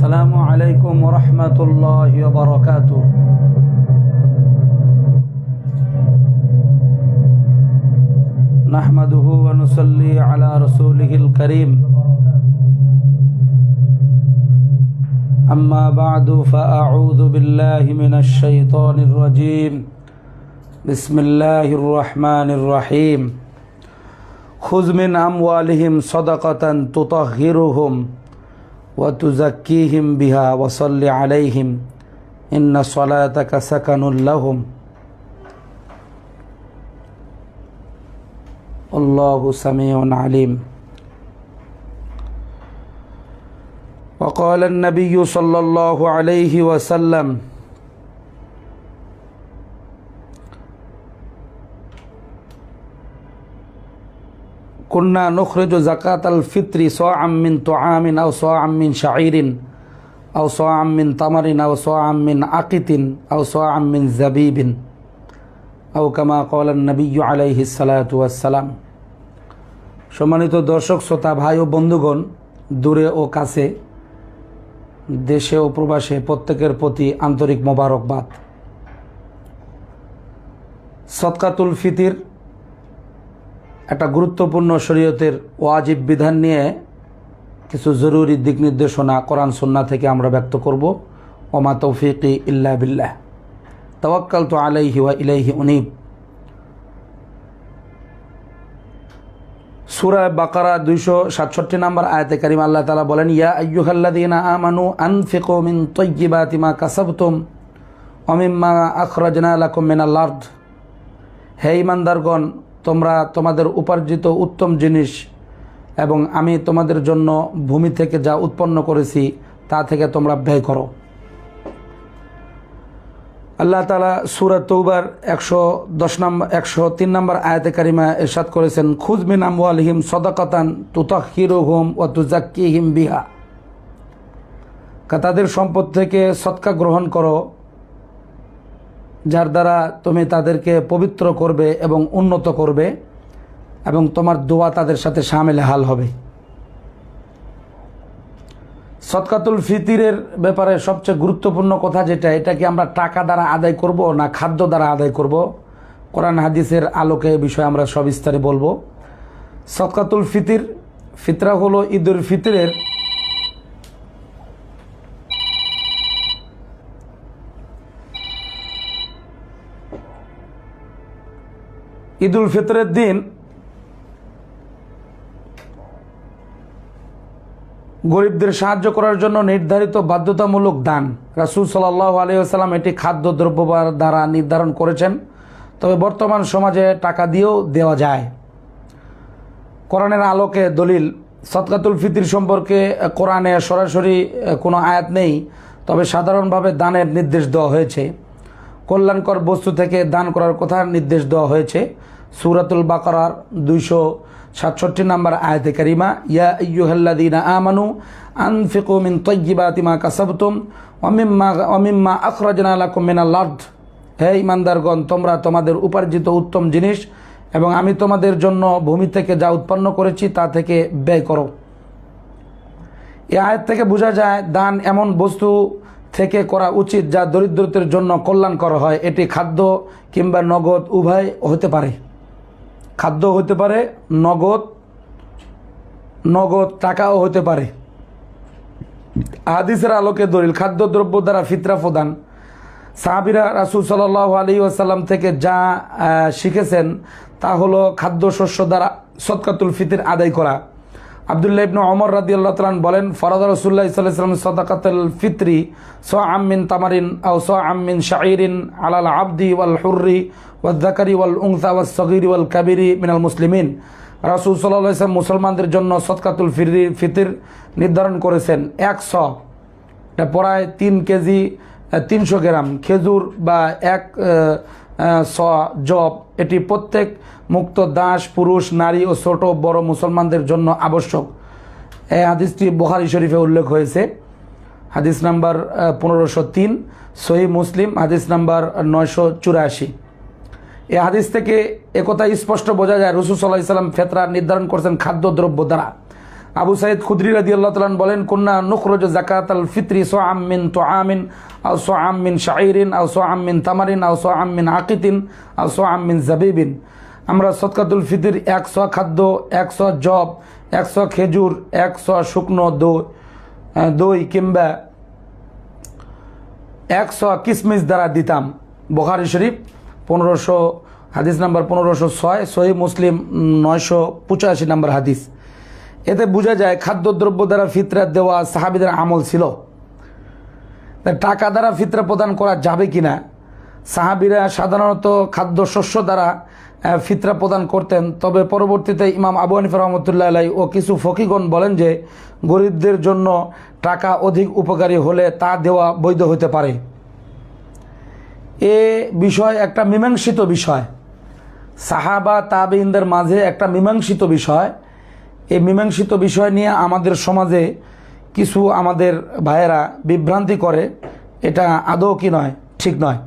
السلام عليكم ورحمة الله وبركاته نحمده ونصلي على رسوله الكريم أما بعد فأعوذ بالله من الشيطان الرجيم بسم الله الرحمن الرحيم خذ من أموالهم صدقة تطهرهم وتزكيهم بها وصل عليهم إن صلاتك سكن لهم الله سميع عليم وقال النبي صلى الله عليه وسلم কুন্না নখরেজ জাকাত আল ফিত্রি স আমিন তো আমিন আও সো আমিন শাহরিন আও সো আমিন তামারিন, আও সো আমিন আকিতিন, আও সো আমিন জাবিবিন। আও কামা কলান নবী আলাইহি সালাতাম সম্মানিত দর্শক, শ্রোতা, ভাই ও বন্ধুগণ, দূরে ও কাছে, দেশে ও প্রবাসে প্রত্যেকের প্রতি আন্তরিক মোবারকবাদ। সৎকাতুল ফিতির একটা গুরুত্বপূর্ণ শরীয়তের ওয়াজিব বিধান নিয়ে কিছু জরুরি দিক নির্দেশনা কোরআন সন্না থেকে আমরা ব্যক্ত করব। ওমা তৌফিকি ইল্লা বিল্লাহ। তওয়াক্কাল তো আলাইহি ওয়া ইলাইহি উনিব। সুরা বাকারা দুইশো সাতষট্টি নম্বর আয়তে কারিম আল্লাহ তালা বলেন, ইয়া আയ്য়ুহাল্লাদিনা আমানু আনফিকু মিন তৈয়িবাতি মা কাসাবতুম অমিম্মা আখরাজনা লাকুম মিনাল আরদ। হে ইমানদারগণ তোমরা তোমাদের উপার্জিত উত্তম জিনিস এবং আমি তোমাদের জন্য ভূমি থেকে যা উৎপন্ন করেছি, তা থেকে তোমরা ব্যয় করো। আল্লাহ তালা সুরাত তৌবার একশো দশ নম্বর, একশো তিন নম্বর আয়াতে কারিমা এরশাদ করেছেন খুজমিন আমওয়ালহিম সদাকাতান তুতাহির হুম ও তুজাক্কি হিম বিহা তাদের সম্পদ থেকে সৎকা গ্রহণ করো যার দ্বারা তুমি তাদেরকে পবিত্র করবে এবং উন্নত করবে এবং তোমার দোয়া তাদের সাথে সামিল হাল হবে। সৎকাতুল ফিতিরের ব্যাপারে সবচেয়ে গুরুত্বপূর্ণ কথা যেটা, এটা কি আমরা টাকা দ্বারা আদায় করব না খাদ্য দ্বারা আদায় করব? কোরআন হাদিসের আলোকে বিষয়ে আমরা সবিস্তারে বলব। সৎকাতুল ফিতির, ফিতরা হলো ঈদুল ফিতরের ঈদুল ফিতরের দিন গরিবদের সাহায্য করার জন্য নির্ধারিত বাধ্যতামূলক দান। রাসুল সাল্লাহ আলিয়াল্লাম এটি খাদ্য দ্রব্য দ্বারা নির্ধারণ করেছেন। তবে বর্তমান সমাজে টাকা দিয়েও দেওয়া যায়। কোরআনের আলোকে দলিল সৎকাতুল ফিতির সম্পর্কে কোরআনে সরাসরি কোনো আয়াত নেই, তবে সাধারণভাবে দানের নির্দেশ দেওয়া হয়েছে। কল্যাণকর বস্তু থেকে দান করার কথা নির্দেশ দেওয়া হয়েছে। সুরাতুল বাকরার দুইশো সাতষট্টি নম্বর আয়তে কারিমা, ইয়া ইয়ুহাল্লাদিনা আমানু আনফিকু মিন তৈয়িবাতি মা কাসাবতুম অমিম্মা অমিম্মা আখরাজনা লাকুম মিনাল আরদ। হে ইমানদারগণ, তোমরা তোমাদের উপার্জিত উত্তম জিনিস এবং আমি তোমাদের জন্য ভূমি থেকে যা উৎপন্ন করেছি তা থেকে ব্যয় করো। এ আয়াত থেকে বোঝা যায়, দান এমন বস্তু থেকে করা উচিত যা দরিদ্রদের জন্য কল্যাণ করা হয়। এটি খাদ্য কিংবা নগদ উভয় হতে পারে। খাদ্য হতে পারে, নগদ নগদ টাকাও হতে পারে। হাদিসের আলোকে দলিল, খাদ্যদ্রব্য দ্বারা ফিতরা প্রদান। সাহাবিরা রাসুল সাল আলী আসাল্লাম থেকে যা শিখেছেন তা হলো খাদ্যশস্য দ্বারা সৎকাতুল ফিতির আদায় করা। আবদুল্লাহ ইবনু অমর রাদি আল্লাহ তালান বলেন, ফরাদ রসুল্লাহ ইসলাম সদাকাতুল ফিতরি স আমিন তামারিন আও স আমিন শাইরিন আলাল আবদি ওয়াল হুর্রি ওয়াদ্দাকারি ওয়াল উংসা ওয়াল সগিরি ওয়াল কাবিরি মিনাল মুসলিমিন। রাসুল সাল্লাহ ইসলাম মুসলমানদের জন্য সৎকাতুল ফিরি ফিতির নির্ধারণ করেছেন এক শ এটা প্রায় তিন কেজি তিনশো গ্রাম। খেজুর বা এক স, জব, এটি প্রত্যেক মুক্ত দাস, পুরুষ, নারী ও ছোট বড় মুসলমানদের জন্য আবশ্যক। এই হাদিসটি বখারি শরীফে উল্লেখ হয়েছে। হাদিস নাম্বার পনেরোশো তিন সহি মুসলিম, হাদিস নাম্বার, নয়শো চুরাশি। এই হাদিস থেকে একথা স্পষ্ট বোঝা যায়, রসুল সাল্লাহ ইসলাম ফেতরা নির্ধারণ করছেন খাদ্যদ্রব্য দ্বারা। আবু সাইদ খুদ্রি রাদি আল্লাহ তালান বলেন কন্যা নুখরজ জাকাত আল ফিত্রি সো আমিন তো আমিন আও সো আমিন শাইরিন আও সো আমিন তামারিন, আও সো আমিন আকিতিন, আও সো আমিন জাবিবিন। আমরা সৎকাতুল ফিতির একশো খাদ্য, একশো জব একশো খেজুর, একশো শুকনো দই দই কিংবা একশো কিসমিস দ্বারা দিতাম। বখারি শরীফ পনেরোশো, হাদিস নাম্বার পনেরোশো ছয়, সহি মুসলিম নয়শো পঁচাশি নাম্বার হাদিস। এতে বোঝা যায় খাদ্যদ্রব্য দ্বারা ফিতরা দেওয়া সাহাবিদের আমল ছিল। টাকা দ্বারা ফিতরা প্রদান করা যাবে কিনা? সাহাবিরা সাধারণত খাদ্য শস্য দ্বারা ফিতরা প্রদান করতেন। তবে পরবর্তীতে ইমাম আবু হানিফা রহমতুল্লাহ আলাই ও কিছু ফকিগণ বলেন যে, গরিবদের জন্য টাকা অধিক উপকারী হলে তা দেওয়া বৈধ হতে পারে। এ বিষয় একটা মীমাংসিত বিষয়। সাহাবা তাবেইনদের মাঝে একটা মীমাংসিত বিষয়। এই মীমাংসিত বিষয় নিয়ে আমাদের সমাজে কিছু আমাদের ভাইয়েরা বিভ্রান্তি করে, এটা আদৌ কি নয়? ঠিক নয়।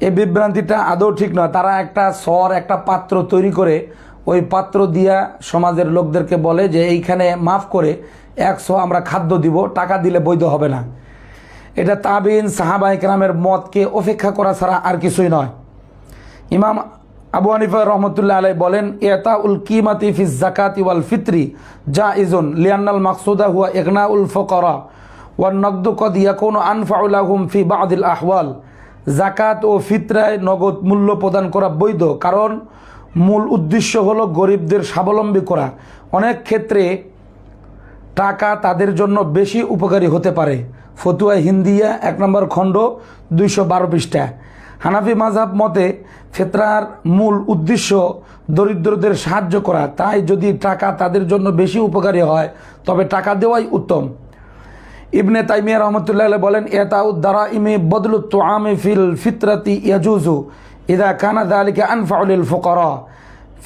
এই বিভ্রান্তিটা আদৌ ঠিক নয়। তারা একটা স্বর, একটা পাত্র তৈরি করে ওই পাত্র দিয়া সমাজের লোকদেরকে বলে যে, এইখানে মাফ করে একশো আমরা খাদ্য দিব, টাকা দিলে বৈধ হবে না। এটা তাবিন সাহাবা ইকরামের মতকে অপেক্ষা করা ছাড়া আর কিছুই নয়। ইমাম আবু হানিফা রহমতুল্লাহ আলাই বলেন এতা উল কিমাতি ফিস জাকাতি ওয়াল ফিত্রি যা ইজুন লিয়ান্নাল মাকসুদা হুয়া ইগনা উল ফকরা ওয়ান নকদু কদ ইয়াকুন আনফাউলাহুম ফি বাদিল আহওয়াল। জাকাত ও ফিতরায় নগদ মূল্য প্রদান করা বৈধ, কারণ মূল উদ্দেশ্য হলো গরিবদের স্বাবলম্বী করা। অনেক ক্ষেত্রে টাকা তাদের জন্য বেশি উপকারী হতে পারে। ফতুয়া হিন্দিয়া এক নম্বর খণ্ড দুইশো বারো পৃষ্ঠা। হানাফি মাঝাব মতে ফেতরার মূল উদ্দেশ্য দরিদ্রদের সাহায্য করা। তাই যদি টাকা তাদের জন্য বেশি উপকারী হয়, তবে টাকা দেওয়াই উত্তম। ইবনে তাইমিয়া রহমতুল্লাহ বলেন এতাউদ্দারা ইমে বদলু তোয়ামে ফিল ফিতরাতি ইয়াজুজু ইদা কানা দালিকে আনফাউলিল ফকরা।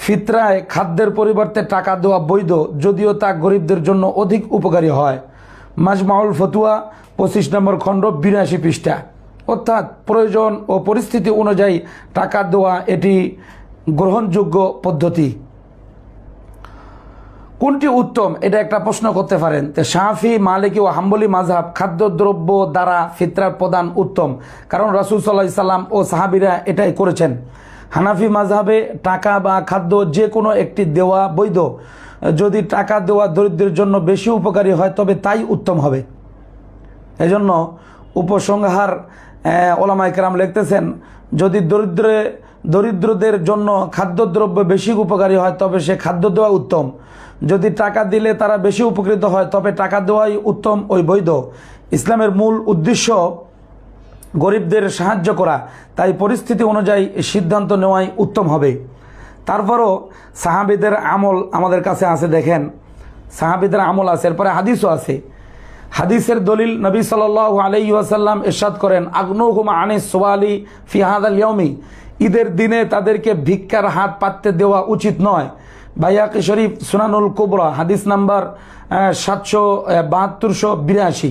ফিতরায় খাদ্যের পরিবর্তে টাকা দেওয়া বৈধ, যদিও তা গরিবদের জন্য অধিক উপকারী হয়। মাজমাউল ফতুয়া, পঁচিশ নম্বর খণ্ড, বিরাশি পৃষ্ঠা। অর্থাৎ প্রয়োজন ও পরিস্থিতি অনুযায়ী টাকা দেওয়া এটি গ্রহণযোগ্য পদ্ধতি। কোনটি উত্তম? এটা একটা প্রশ্ন করতে পারেন। তো সাহাফি মালিকি ও হাম্বলি মাঝহাব খাদ্যদ্রব্য দ্বারা ফিতরার প্রদান উত্তম। কারণ রাসুল সাল্লাহ সাল্লাম ও সাহাবিরা এটাই করেছেন। হানাফি মাঝহাবে টাকা বা খাদ্য যে কোনো একটি দেওয়া বৈধ। যদি টাকা দেওয়া দরিদ্রের জন্য বেশি উপকারী হয়, তবে তাই উত্তম হবে। এজন্য উপসংহার ওলামা ইকরাম লিখতেছেন, যদি দরিদ্রে, দরিদ্রদের জন্য খাদ্যদ্রব্য বেশি উপকারী হয়, তবে সে খাদ্য দেওয়া উত্তম। যদি টাকা দিলে তারা বেশি উপকৃত হয়, তবে টাকা দেওয়াই উত্তম ওই বৈধ। ইসলামের মূল উদ্দেশ্য গরিবদের সাহায্য করা, তাই পরিস্থিতি অনুযায়ী সিদ্ধান্ত নেওয়াই উত্তম হবে। তারপরও সাহাবিদের আমল আমাদের কাছে আছে, দেখেন। সাহাবিদের আমল আছে, এরপরে হাদিসও আছে। হাদিসের দলিল নবী সাল আলাই ওয়াসাল্লাম এরশাদ করেন, আগ্নুহুমা আনে সোয়ালি ফিহাদ আল ইয়মি ঈদের দিনে তাদেরকে ভিক্ষার হাত পাততে দেওয়া উচিত নয়। বাইয়াকে শরীফ সুনানুল কোবরা, হাদিস নাম্বার সাতশো বাহাত্তরশো বিরাশি।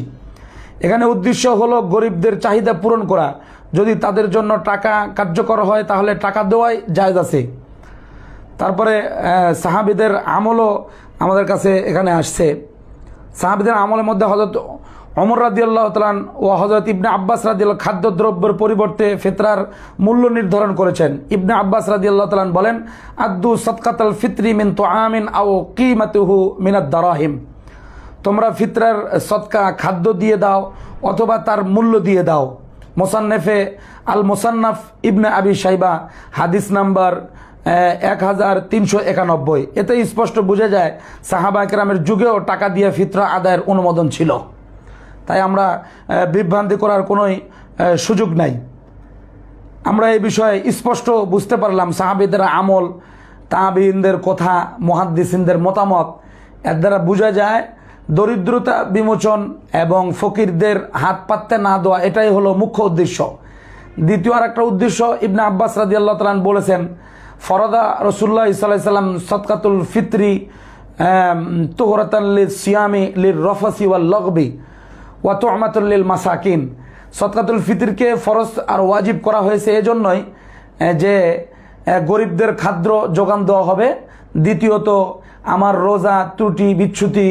এখানে উদ্দেশ্য হলো গরিবদের চাহিদা পূরণ করা। যদি তাদের জন্য টাকা কার্যকর হয়, তাহলে টাকা দেওয়াই জায়জ আছে। তারপরে সাহাবিদের আমলও আমাদের কাছে এখানে আসছে। সাহাবিদের আমলের মধ্যে হজরত অমর রাদিয়াল্লাহ তালান ও হজরত ইবনে আব্বাস রাদিয়াল খাদ্যদ্রব্যের পরিবর্তে ফিতরার মূল্য নির্ধারণ করেছেন। ইবনে আব্বাস রাদিয়াল্লাহ তালান বলেন আব্দু সৎকাতাল ফিত্রি মিন তো আমিন আও কিমাতুহু মিনাদ দারাহিম। তোমরা ফিতরার সৎকা খাদ্য দিয়ে দাও অথবা তার মূল্য দিয়ে দাও। মোসান্নেফে আল মোসান্নাফ ইবনে আবি সাইবা হাদিস নাম্বার এক হাজার তিনশো একানব্বই। এতে স্পষ্ট বোঝা যায়, সাহাবা একরামের যুগেও টাকা দিয়ে ফিতরা আদায়ের অনুমোদন ছিল। তাই আমরা বিভ্রান্তি করার কোনোই সুযোগ নাই। আমরা এই বিষয়ে স্পষ্ট বুঝতে পারলাম, সাহাবিদের আমল তাহাবিনদের কথা, মহাদ্দিসিনদের মতামত। এর দ্বারা বোঝা যায়, দরিদ্রতা বিমোচন এবং ফকিরদের হাত পাততে না দেওয়া, এটাই হলো মুখ্য উদ্দেশ্য। দ্বিতীয় আর একটা উদ্দেশ্য, ইবনে আব্বাস রাজি আল্লাহ তালান বলেছেন ফরদা রসুল্লাহ সাল্লাম সৎকাতুল ফিত্রি তোহরাতাল্লিল সিয়ামি লির রফাসি ওয়াল লগবি ওয়া তোহমাতুল্লিল মাসাকিন। সৎকাতুল ফিতিরকে ফরজ আর ওয়াজিব করা হয়েছে এজন্যই যে গরিবদের খাদ্য যোগান দেওয়া হবে। দ্বিতীয়ত, আমার রোজা ত্রুটি, বিচ্ছুতি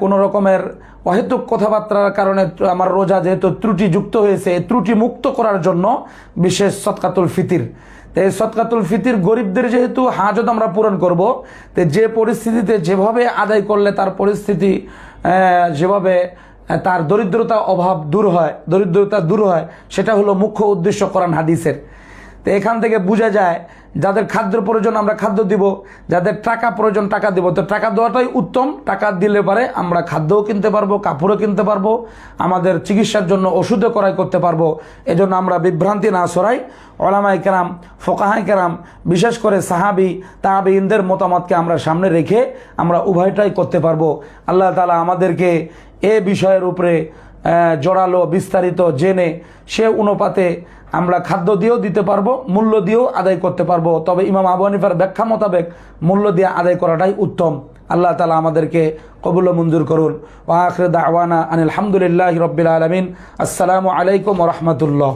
কোনো রকমের অহেতুক কথাবার্তার কারণে আমার রোজা যেহেতু ত্রুটিযুক্ত হয়েছে ত্রুটি মুক্ত করার জন্য বিশেষ সৎকাতুল ফিতির। এই সৎকাতুল ফিতির গরিবদের যেহেতু হাজত আমরা পূরণ করব, তো যে পরিস্থিতিতে যেভাবে আদায় করলে তার পরিস্থিতি যেভাবে তার দরিদ্রতা অভাব দূর হয়, দরিদ্রতা দূর হয়, সেটা হলো মুখ্য উদ্দেশ্য কোরআন হাদিসের। তো এখান থেকে বোঝা যায় যাদের খাদ্য প্রয়োজন আমরা খাদ্য দিব, যাদের টাকা প্রয়োজন টাকা দিব। তো টাকা দেওয়াটাই উত্তম। টাকা দিলে পারে আমরা খাদ্যও কিনতে পারব, কাপড়ও কিনতে পারব, আমাদের চিকিৎসার জন্য ওষুধও ক্রয় করতে পারব। এজন্য আমরা বিভ্রান্তি না সরাই ওলামাই কেরাম ফোকাহাই কেরাম, বিশেষ করে সাহাবি তাহাবি তাহাবিনদের মতামতকে আমরা সামনে রেখে আমরা উভয়টাই করতে পারব। আল্লাহ তালা আমাদেরকে এ বিষয়ের উপরে জোরালো, বিস্তারিত জেনে সে অনুপাতে আমরা খাদ্য দিয়েও দিতে পারব, মূল্য দিয়েও আদায় করতে পারব। তবে ইমাম আবু হানিফার ব্যাখ্যা মোতাবেক মূল্য দিয়ে আদায় করাটাই উত্তম। আল্লাহ তালা আমাদেরকে কবুল মঞ্জুর করুন। ওয়াখরে দাওয়ানা আনিল হামদুলিল্লাহ রবিল আলমিন। আসসালামু আলাইকুম রহমতুল্লাহ।